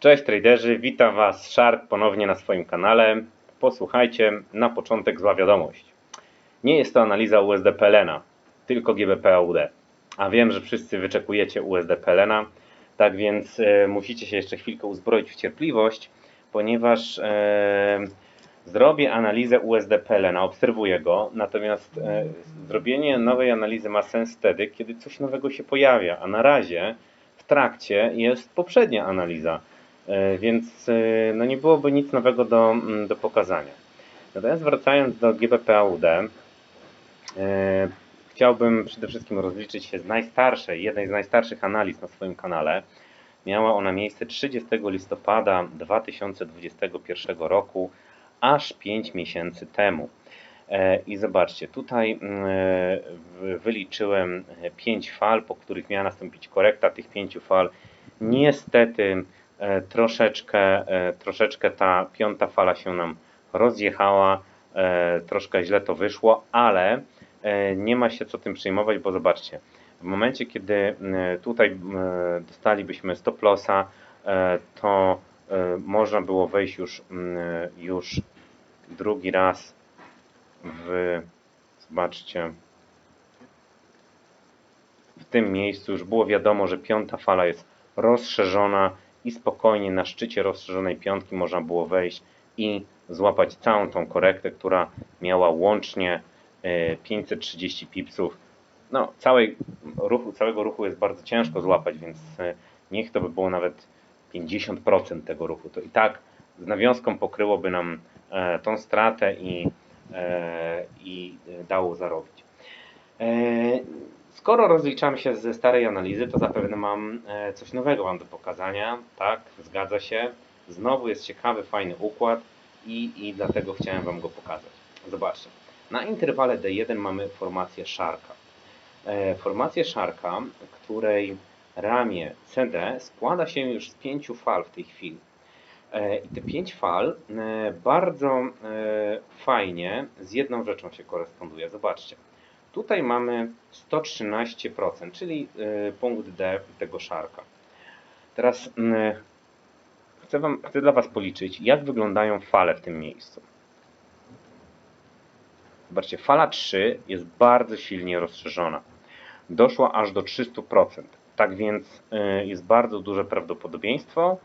Cześć traderzy, witam Was Shark ponownie na swoim kanale. Posłuchajcie, na początek zła wiadomość. Nie jest to analiza USD PLN, tylko GBP AUD. A wiem, że wszyscy wyczekujecie USD PLN, tak więc e, musicie się jeszcze chwilkę uzbroić w cierpliwość, ponieważ e, zrobię analizę USD PLN, obserwuję go, natomiast e, zrobienie nowej analizy ma sens wtedy, kiedy coś nowego się pojawia, a na razie w trakcie jest poprzednia analiza. E, Więc e, no nie byłoby nic nowego do, mm, do pokazania. Natomiast wracając do GBP AUD, e, chciałbym przede wszystkim rozliczyć się z najstarszej, jednej z najstarszych analiz na swoim kanale. Miała ona miejsce 30 listopada 2021 roku, aż 5 miesięcy temu. I zobaczcie, tutaj mm, wyliczyłem 5 fal, po których miała nastąpić korekta tych 5 fal. Niestety troszeczkę, e, troszeczkę ta piąta fala się nam rozjechała, e, troszkę źle to wyszło, ale e, nie ma się co tym przejmować, bo zobaczcie, w momencie kiedy e, tutaj e, dostalibyśmy stop lossa, e, to e, można było wejść już, już drugi raz w, zobaczcie, w tym miejscu. Już było wiadomo, że piąta fala jest rozszerzona i spokojnie na szczycie rozszerzonej piątki można było wejść i złapać całą tą korektę, która miała łącznie e, 530 pipsów. No, całej ruchu, całego ruchu jest bardzo ciężko złapać, więc e, niech to by było nawet 50% tego ruchu. To i tak z nawiązką pokryłoby nam e, tą stratę i, e, i e, dało zarobić. Skoro rozliczamy się ze starej analizy, to zapewne mam e, coś nowego wam do pokazania. Tak, zgadza się. Znowu jest ciekawy, fajny układ i, i dlatego chciałem wam go pokazać. Zobaczcie. Na interwale D1 mamy formację szarka. E, Formację szarka, której ramię CD składa się już z pięciu fal w tej chwili. E, I te pięć fal bardzo fajnie z jedną rzeczą się koresponduje. Zobaczcie. Tutaj mamy 113%, czyli y, punkt D tego szarka. Teraz y, chcę, wam, chcę dla Was policzyć, jak wyglądają fale w tym miejscu. Zobaczcie, fala 3 jest bardzo silnie rozszerzona. Doszła aż do 300%. Tak więc y, jest bardzo duże prawdopodobieństwo,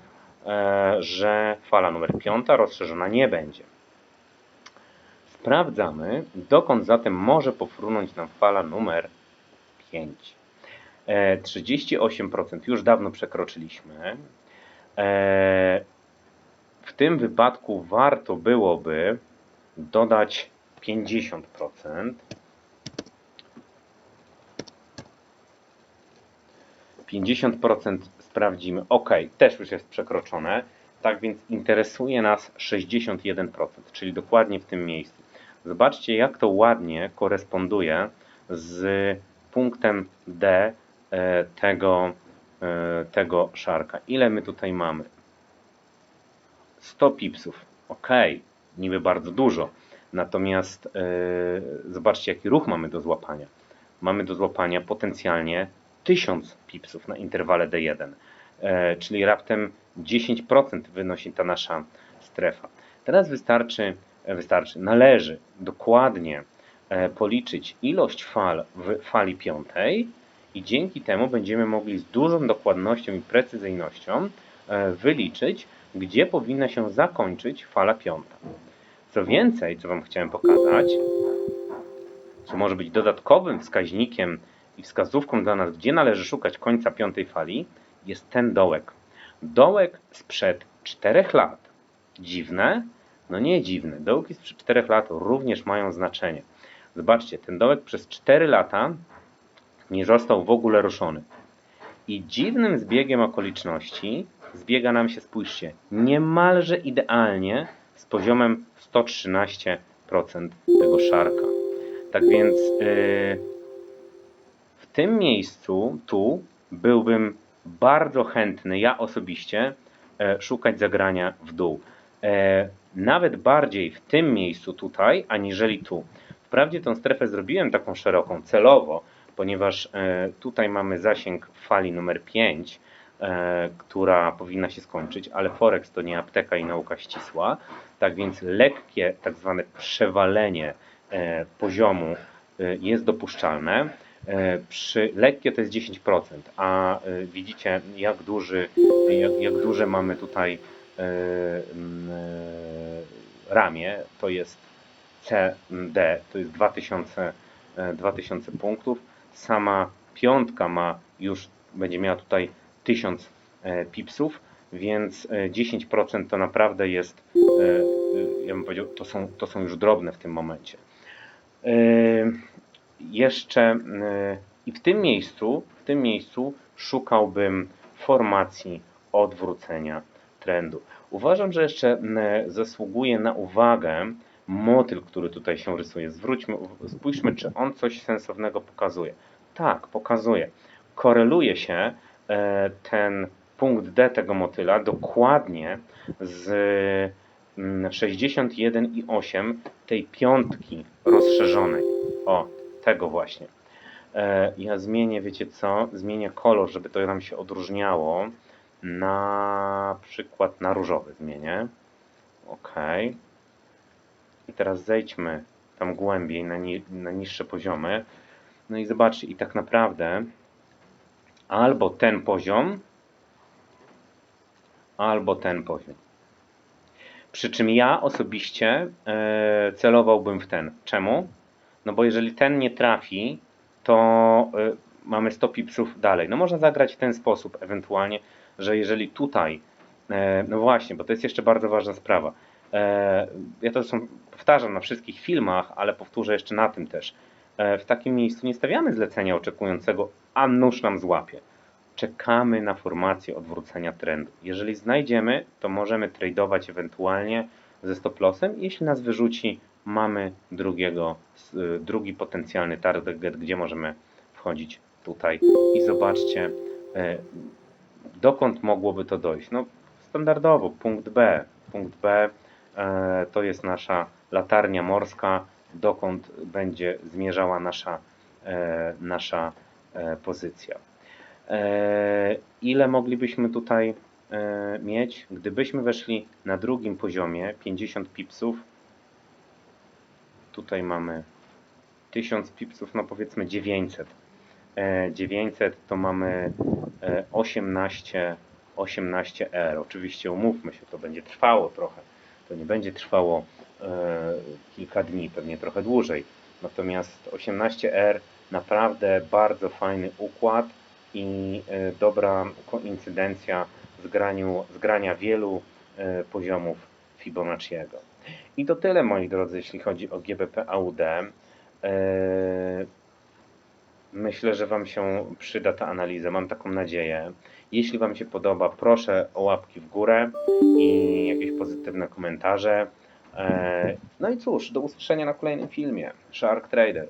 że fala numer 5 rozszerzona nie będzie. Sprawdzamy, dokąd zatem może pofrunąć nam fala numer 5. E, 38% już dawno przekroczyliśmy. E, w tym wypadku warto byłoby dodać 50%. Pięćdziesiąt procent sprawdzimy. OK, też już jest przekroczone. Tak więc interesuje nas 61%, czyli dokładnie w tym miejscu. Zobaczcie, jak to ładnie koresponduje z punktem D e, tego, e, tego szarka. Ile my tutaj mamy? 100 pipsów. Ok, niby bardzo dużo. Natomiast e, zobaczcie, jaki ruch mamy do złapania. Mamy do złapania potencjalnie 1000 pipsów na interwale D1, e, czyli raptem 10% wynosi ta nasza strefa. Teraz wystarczy wystarczy, należy dokładnie e, policzyć ilość fal w fali piątej i dzięki temu będziemy mogli z dużą dokładnością i precyzyjnością e, wyliczyć, gdzie powinna się zakończyć fala piąta. Co więcej, co Wam chciałem pokazać, co może być dodatkowym wskaźnikiem i wskazówką dla nas, gdzie należy szukać końca piątej fali, jest ten dołek. Dołek sprzed 4 lat. Dziwne? No nie dziwne. Dołki sprzed 4 lat również mają znaczenie. Zobaczcie, ten dołek przez 4 lata nie został w ogóle ruszony. I dziwnym zbiegiem okoliczności zbiega nam się, spójrzcie, niemalże idealnie z poziomem 113% tego szarka. Tak więc yy, w tym miejscu, tu, byłbym bardzo chętny, ja osobiście, e, szukać zagrania w dół. E, nawet bardziej w tym miejscu tutaj, aniżeli tu. Wprawdzie tą strefę zrobiłem taką szeroką celowo, ponieważ e, tutaj mamy zasięg fali numer 5, e, która powinna się skończyć, ale Forex to nie apteka i nauka ścisła. Tak więc lekkie tak zwane przewalenie poziomu jest dopuszczalne. Przy lekkie to jest 10%, a widzicie jak duży, jak, jak duże mamy tutaj ramię, to jest CD, to jest 2000, e, 2000 punktów. Sama piątka ma już, będzie miała tutaj 1000 e, pipsów, więc e, 10% to naprawdę jest, e, e, ja bym powiedział, to są, to są już drobne w tym momencie. E, Jeszcze e, i w tym miejscu, w tym miejscu szukałbym formacji odwrócenia trendu. Uważam, że jeszcze zasługuje na uwagę motyl, który tutaj się rysuje. Zwróćmy, spójrzmy, czy on coś sensownego pokazuje. Tak, pokazuje. Koreluje się e, ten punkt D tego motyla dokładnie z mm, 61,8 tej piątki rozszerzonej. O, tego właśnie. E, Ja zmienię, wiecie co? Zmienię kolor, żeby to nam się odróżniało. Na przykład na różowy zmienię. OK. I teraz zejdźmy tam głębiej, na, ni na niższe poziomy. No i zobaczcie, i tak naprawdę albo ten poziom, albo ten poziom. Przy czym ja osobiście e, celowałbym w ten. Czemu? No bo jeżeli ten nie trafi, to e, mamy 100 pipsów dalej. No można zagrać w ten sposób ewentualnie, że jeżeli tutaj, e, no właśnie, bo to jest jeszcze bardzo ważna sprawa. E, ja to zresztą powtarzam na wszystkich filmach, ale powtórzę jeszcze na tym też. E, w takim miejscu nie stawiamy zlecenia oczekującego, a nóż nam złapie. Czekamy na formację odwrócenia trendu. Jeżeli znajdziemy, to możemy tradeować ewentualnie ze stop lossem. Jeśli nas wyrzuci, mamy drugiego, drugi potencjalny target, gdzie możemy wchodzić tutaj. I zobaczcie, dokąd mogłoby to dojść. No, standardowo, punkt B. Punkt B e, to jest nasza latarnia morska, dokąd będzie zmierzała nasza, e, nasza e, pozycja. E, ile moglibyśmy tutaj e, mieć? Gdybyśmy weszli na drugim poziomie 50 pipsów, tutaj mamy 1000 pipsów, no powiedzmy 900. E, 900 to mamy e, 18, 18R. Oczywiście umówmy się, to będzie trwało trochę. To nie będzie trwało e, kilka dni, pewnie trochę dłużej. Natomiast 18R naprawdę bardzo fajny układ i e, dobra koincydencja z, graniu, z grania wielu e, poziomów Fibonacciego. I to tyle, moi drodzy, jeśli chodzi o GBP AUD. Myślę, że Wam się przyda ta analiza, mam taką nadzieję. Jeśli Wam się podoba, proszę o łapki w górę i jakieś pozytywne komentarze. E, No i cóż, do usłyszenia na kolejnym filmie. Shark Trader.